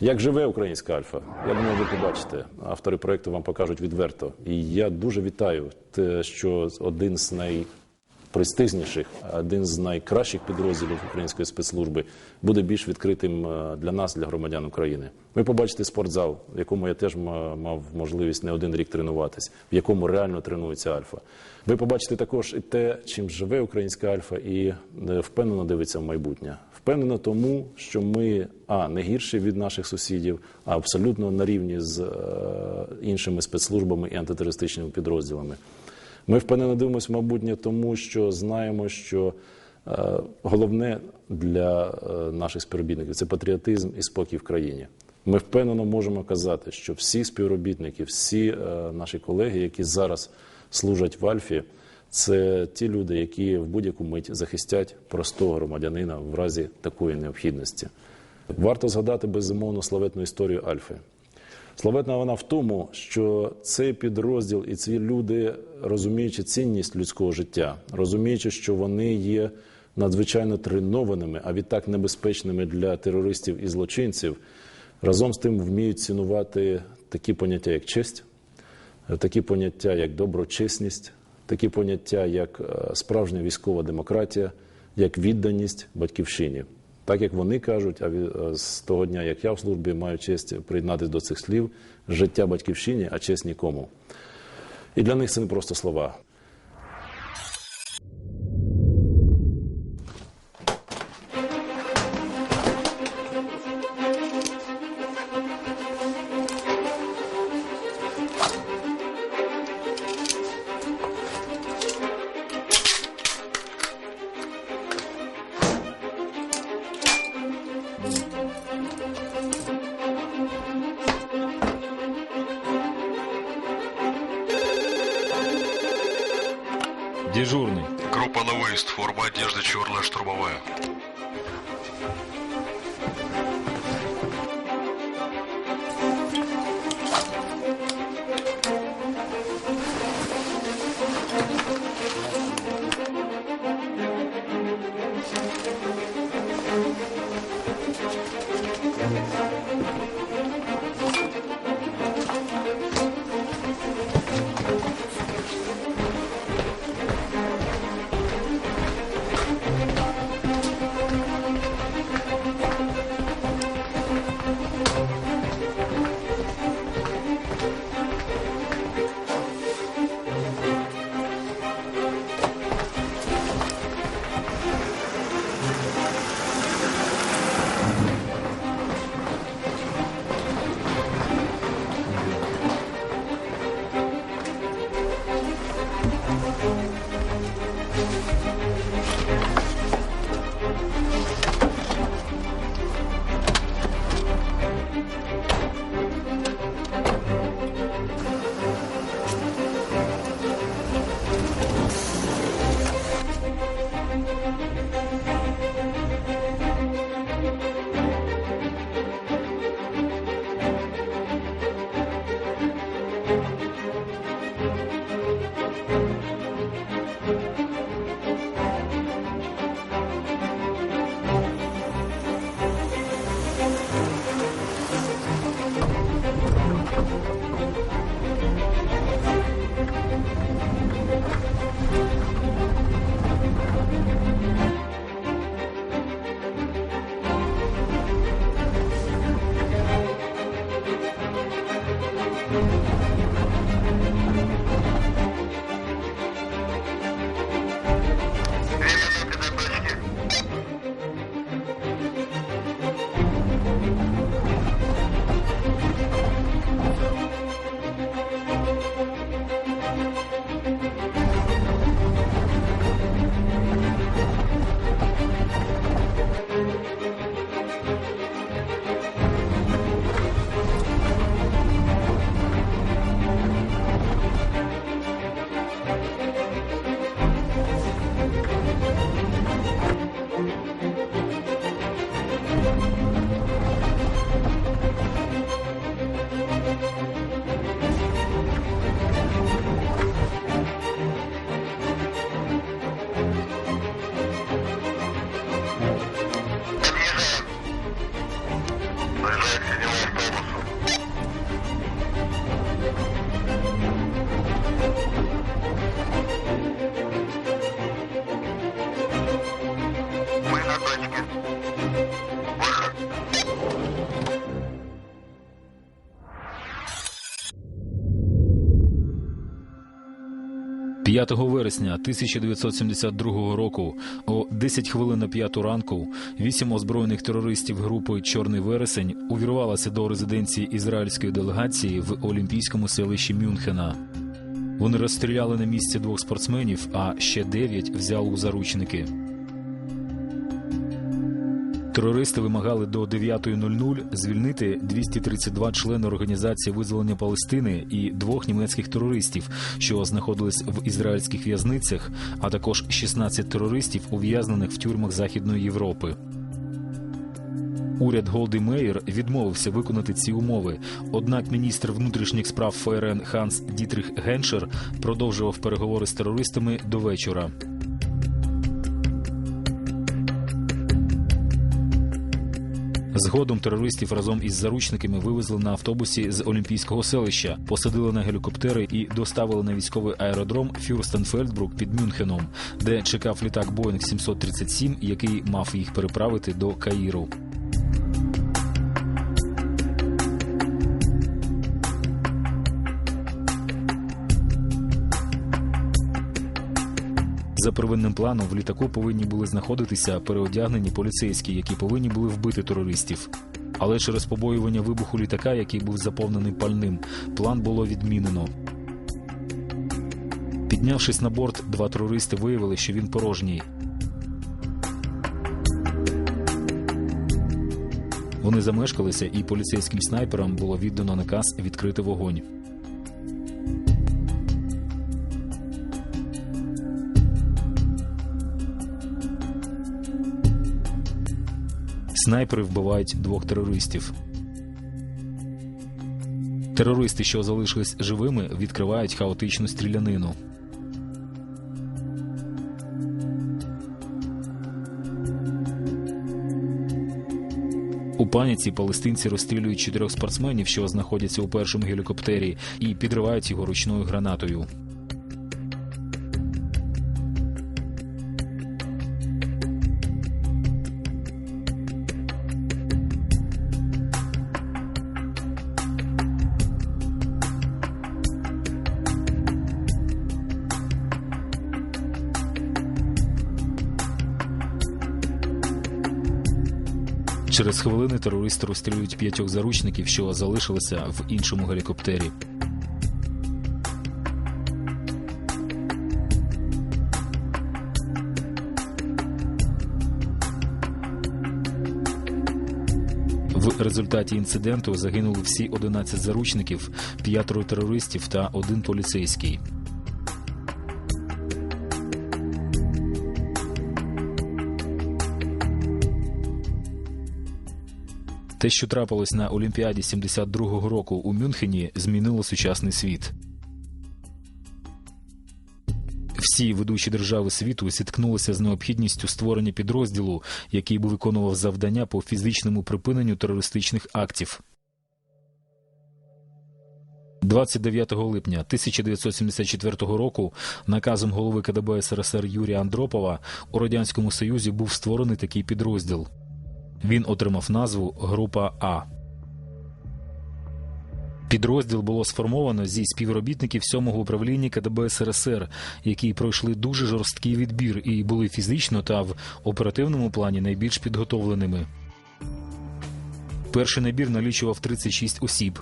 Як живе українська альфа? Я думаю, ви побачите. Автори проекту вам покажуть відверто. І я дуже вітаю те, що один з найпрестижніших, один з найкращих підрозділів української спецслужби буде більш відкритим е, для нас, для громадян України. Ви побачите спортзал, в якому я теж ма- мав можливість не один рік тренуватись, в якому реально тренується альфа. Ви побачите також і те, чим живе українська альфа, і е, впевнено дивиться в майбутнє. Впевнено тому, що ми а не гірші від наших сусідів, а абсолютно на рівні з е, іншими спецслужбами і антитерористичними підрозділами. Ми впевнено дивимося в майбутнє, тому що знаємо, що е, головне для е, наших співробітників це патріотизм і спокій в країні. Ми впевнено можемо казати, що всі співробітники, всі е, наші колеги, які зараз служать в Альфі, це ті люди, які в будь-яку мить захистять простого громадянина в разі такої необхідності. Варто згадати безумовно славетну історію Альфи. Славетна вона в тому, що цей підрозділ і ці люди, розуміючи цінність людського життя, розуміючи, що вони є надзвичайно тренованими, а відтак небезпечними для терористів і злочинців, разом з тим вміють цінувати такі поняття, як честь, такі поняття, як доброчесність, такі поняття, як е, справжня військова демократія, як відданість батьківщині. Так як вони кажуть, а е, з того дня, як я в службі маю честь приєднатися до цих слів, життя батьківщині, а честь нікому. І для них це не просто слова. Форма одежды черная штурмовая. 5 вересня 1972 року о 10 хвилин на п'яту ранку вісім озброєних терористів групи Чорний вересень увірвалися до резиденції ізраїльської делегації в олімпійському селищі Мюнхена. Вони розстріляли на місці двох спортсменів, а ще дев'ять взяли у заручники. Терористи вимагали до 9.00 звільнити 232 члени організації визволення Палестини і двох німецьких терористів, що знаходились в ізраїльських в'язницях, а також 16 терористів, ув'язнених в тюрмах Західної Європи. Уряд Голди Меєр відмовився виконати ці умови. Однак міністр внутрішніх справ ФРН Ханс Дітрих Геншер продовжував переговори з терористами до вечора. Згодом терористів разом із заручниками вивезли на автобусі з Олімпійського селища, посадили на гелікоптери і доставили на військовий аеродром Фюрстенфельдбрук під Мюнхеном, де чекав літак Боїнг 737, який мав їх переправити до Каїру. За первинним планом в літаку повинні були знаходитися переодягнені поліцейські, які повинні були вбити терористів. Але через побоювання вибуху літака, який був заповнений пальним, план було відмінено. Піднявшись на борт, два терористи виявили, що він порожній. Вони замешкалися, і поліцейським снайперам було віддано наказ відкрити вогонь. Снайпери вбивають двох терористів. Терористи, що залишились живими, відкривають хаотичну стрілянину. У паніці палестинці розстрілюють чотирьох спортсменів, що знаходяться у першому гелікоптері, і підривають його ручною гранатою. Через хвилини терористи розстрілюють п'ятьох заручників, що залишилися в іншому гелікоптері. В результаті інциденту загинули всі 11 заручників, п'ятеро терористів та один поліцейський. Те, що трапилось на Олімпіаді 72-го року у Мюнхені, змінило сучасний світ. Всі ведучі держави світу зіткнулися з необхідністю створення підрозділу, який би виконував завдання по фізичному припиненню терористичних актів. 29 липня 1974 року наказом голови КДБ СРСР Юрія Андропова у радянському союзі був створений такий підрозділ. Він отримав назву Група А. Підрозділ було сформовано зі співробітників сьомого управління КДБ СРСР, які пройшли дуже жорсткий відбір і були фізично та в оперативному плані найбільш підготовленими. Перший набір налічував 36 осіб.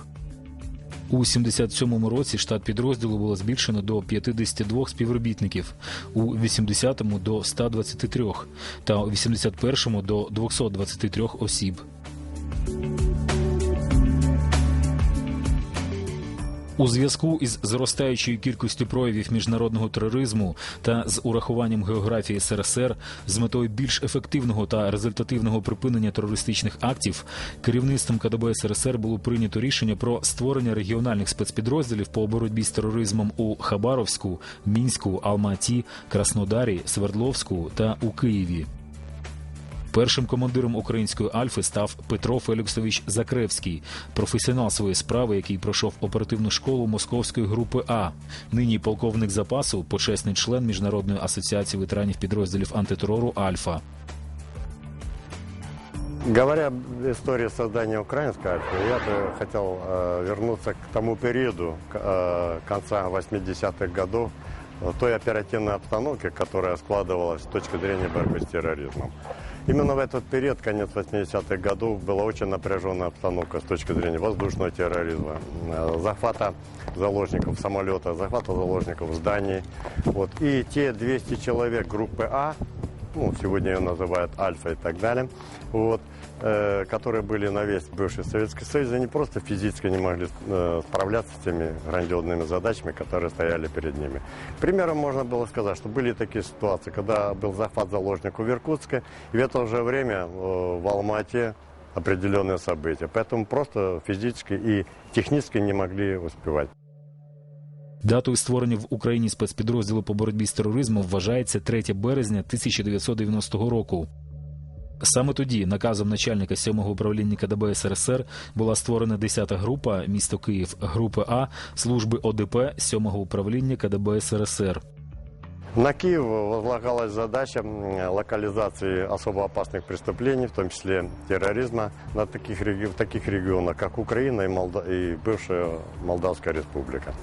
У 77-му році штат підрозділу було збільшено до 52 співробітників, у 80-му до 123 та у 81-му до 223 осіб. У зв'язку із зростаючою кількістю проявів міжнародного тероризму та з урахуванням географії СРСР з метою більш ефективного та результативного припинення терористичних актів керівництвом КДБ СРСР було прийнято рішення про створення регіональних спецпідрозділів по боротьбі з тероризмом у Хабаровську, Мінську, Алматі, Краснодарі, Свердловську та у Києві. Першим командиром української Альфи став Петро Феліксович Закревський, професіонал своєї справи, який пройшов оперативну школу московської групи А. Нині полковник запасу, почесний член Міжнародної асоціації ветеранів підрозділів антитерору Альфа. Говоря об истории создания украинской Альфы, я бы хотел э, вернуться к тому периоду к- э, конца 80-х годов той оперативной обстановки, которая складывалась с точки зрения борьбы с терроризмом. Именно в этот период, конец 80-х годов, была очень напряженная обстановка с точки зрения воздушного терроризма, э, захвата заложников самолета, захвата заложников зданий. Вот. И те 200 человек группы А, ну, сегодня ее называют Альфа и так далее, вот, э, которые были на весь бывший Советский Союз, они просто физически не могли э, справляться с теми грандиозными задачами, которые стояли перед ними. Примером можно было сказать, что были такие ситуации, когда был захват заложников в Иркутске, и в это же время э, в Алмате определенные события. Поэтому просто физически и технически не могли успевать. Датою створення в Україні спецпідрозділу по боротьбі з тероризмом вважається 3 березня 1990 року. Саме тоді наказом начальника 7-го управління КДБ СРСР була створена 10-та група місто Київ групи А служби ОДП 7-го управління КДБ СРСР. На Киев возлагалась задача локализации особо опасных преступлений, в том числе терроризма, на таких, в таких регионах, как Украина и, Молда- и бывшая Молдавская республика.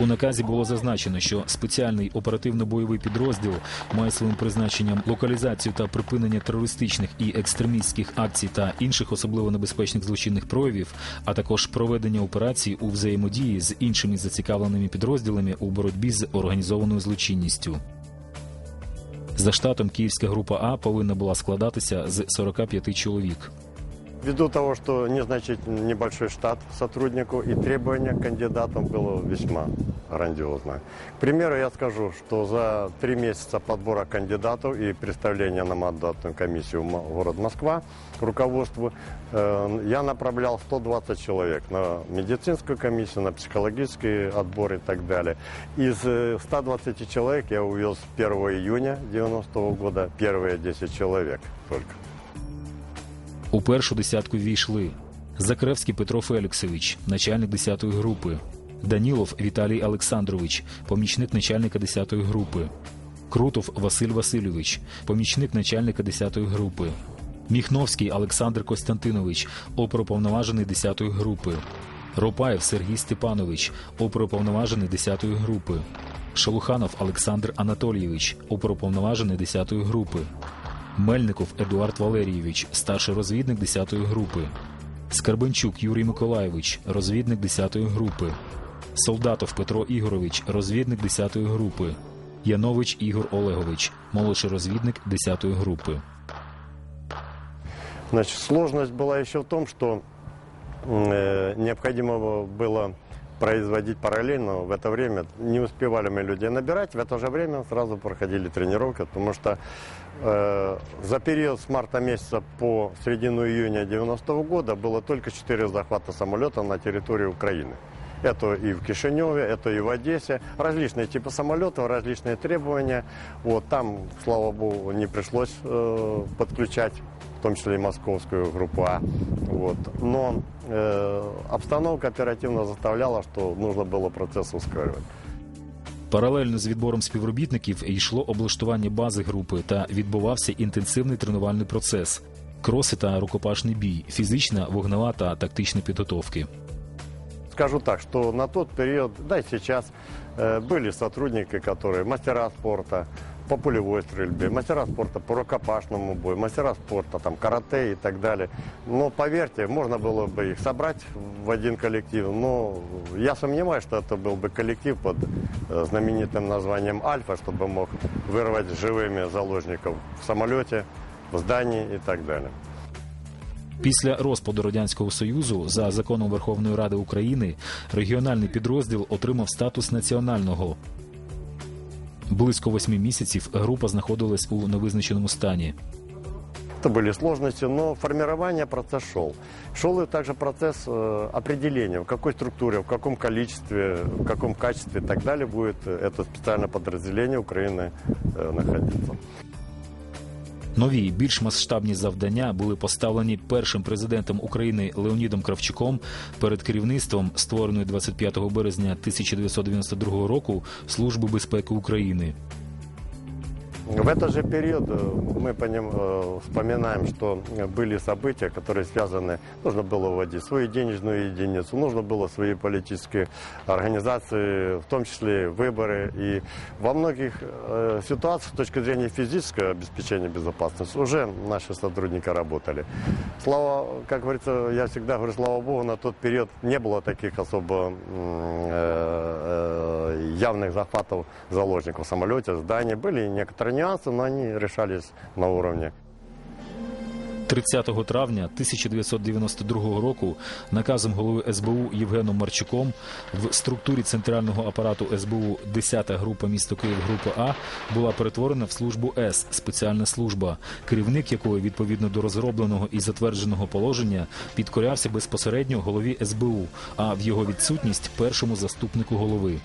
У наказі було зазначено, що спеціальний оперативно-бойовий підрозділ має своїм призначенням локалізацію та припинення терористичних і екстремістських акцій та інших особливо небезпечних злочинних проявів, а також проведення операцій у взаємодії з іншими зацікавленими підрозділами у боротьбі з організованою злочинністю. За штатом Київська група А повинна була складатися з 45 чоловік. Ввиду того, что незначительный небольшой штат сотруднику и требования к кандидатам было весьма грандиозное. К примеру, я скажу, что за три месяца подбора кандидатов и представления на мандатную комиссию в город Москва руководству э, я направлял 120 человек на медицинскую комиссию, на психологический отбор и так далее. Из э, 120 человек я увез 1 июня 90 года первые 10 человек только. У першу десятку війшли Закревський Петро Феліксович, начальник 10-ї групи, Данілов Віталій Олександрович, помічник начальника 10-ї групи, Крутов Василь Васильович, помічник начальника 10-ї групи, Міхновський Олександр Костянтинович, оперуповноважений 10-ї групи, Ропаєв Сергій Степанович, оперуповноважений 10-ї групи, Шелуханов Олександр Анатолійович, оперуповноважений 10-ї групи. Мельников Едуард Валерійович, старший розвідник 10-ї групи. Скарбенчук Юрій Миколайович, розвідник 10-ї групи. Солдатов Петро Ігорович, розвідник 10-ї групи. Янович Ігор Олегович, молодший розвідник 10-ї групи. Значит, сложность была еще в том, что э, необходимо было производить параллельно в это время. Не успевали мы людей набирать, в это же время сразу проходили тренировки, потому что э, за период с марта месяца по середину июня 90 года было только 4 захвата самолета на территории Украины. Это и в Кишиневе, это и в Одессе. Различные типы самолетов, различные требования. Вот там, слава богу, не пришлось э, подключать, том числе и московскую группу А. Вот. Но э, обстановка оперативно заставляла, что нужно было процесс ускорювати. Паралельно з відбором співробітників йшло облаштування бази групи та відбувався інтенсивний тренувальний процес. Кроси та рукопашний бій, фізична, вогнева та тактична підготовки. Скажу так, что на тот период, да и сейчас, э, были сотрудники, которые мастера спорта по пулевой стрельбе, мастера спорта по рукопашному бою, мастера спорта там карате и так далее. Но поверьте, можно было бы их собрать в один коллектив, но я сомневаюсь, что это был бы коллектив под э, знаменитым названием «Альфа», чтобы мог вырвать живыми заложников в самолете, в здании и так далее. Після розпаду радянського союзу за законом Верховної Ради України регіональний підрозділ отримав статус національного. Близько восьми місяців група знаходилась у невизначеному стані. Это были сложности, но формирование процесс шел. Шел и также процесс э, определения, в какой структуре, в каком количестве, в каком качестве и так далее будет э, это специальное подразделение Украины э, находиться. Нові більш масштабні завдання були поставлені першим президентом України Леонідом Кравчуком перед керівництвом створеної 25 березня 1992 року Служби безпеки України. В этот же период э, мы поним- э, вспоминаем, что были события, которые связаны, нужно было вводить свою денежную единицу, нужно было свои политические организации, в том числе выборы. И во многих э, ситуациях с точки зрения физического обеспечения безопасности уже наши сотрудники работали. Слава, как говорится, я всегда говорю, слава богу, на тот период не было таких особо э, явных захватов заложников в самолете, здании. Были некоторые нюансы, но они решались на уровне 30 травня 1992 року наказом голови СБУ Євгеном Марчуком в структурі центрального апарату СБУ 10-та група місто Київ група А була перетворена в службу С спеціальна служба, керівник якої відповідно до розробленого і затвердженого положення підкорявся безпосередньо голові СБУ, а в його відсутність першому заступнику голови.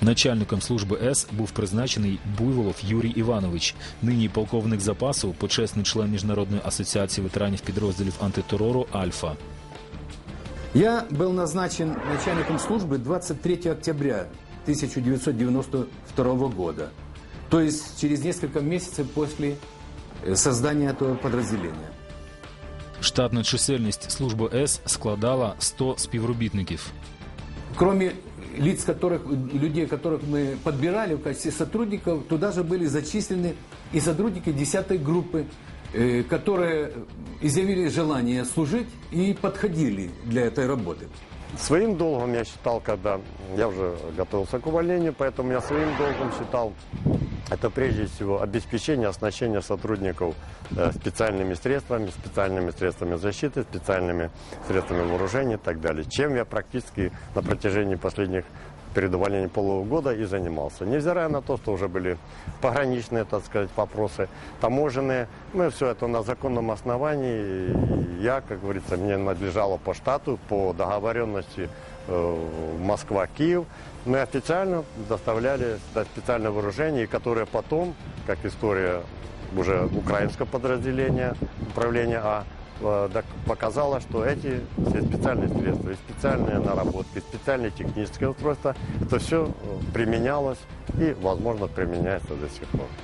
Начальником служби С був призначений Буйволов Юрій Іванович, нині полковник запасу, почесний член Міжнародної асоціації ветеранів підрозділів антитерору Альфа. Я был назначен начальником службы 23 октября 1992 года. То есть через несколько месяцев после э, создания этого подразделения. Штатна чисельність служби С складала 100 співробітників. Кроме лиц, которых, людей, которых мы подбирали в качестве сотрудников, туда же были зачислены и сотрудники 10 группы, э, которые изъявили желание служить и подходили для этой работы. Своим долгом я считал, когда я уже готовился к увольнению, поэтому я своим долгом считал это прежде всего обеспечение оснащения сотрудников э, специальными средствами, специальными средствами защиты, специальными средствами вооружения и так далее. Чем я практически на протяжении последних перед увольнением полугода и занимался. Невзирая на то, что уже были пограничные, так сказать, вопросы, таможенные, мы все это на законном основании. Я, как говорится, мне надлежало по штату, по договоренности э, Москва-Киев. Мы официально доставляли специальное вооружение, которое потом, как история уже украинского подразделения управления А, э, показало, что эти все специальные средства, и специальные наработки, и специальные технические устройства, это все применялось и, возможно, применяется до сих пор.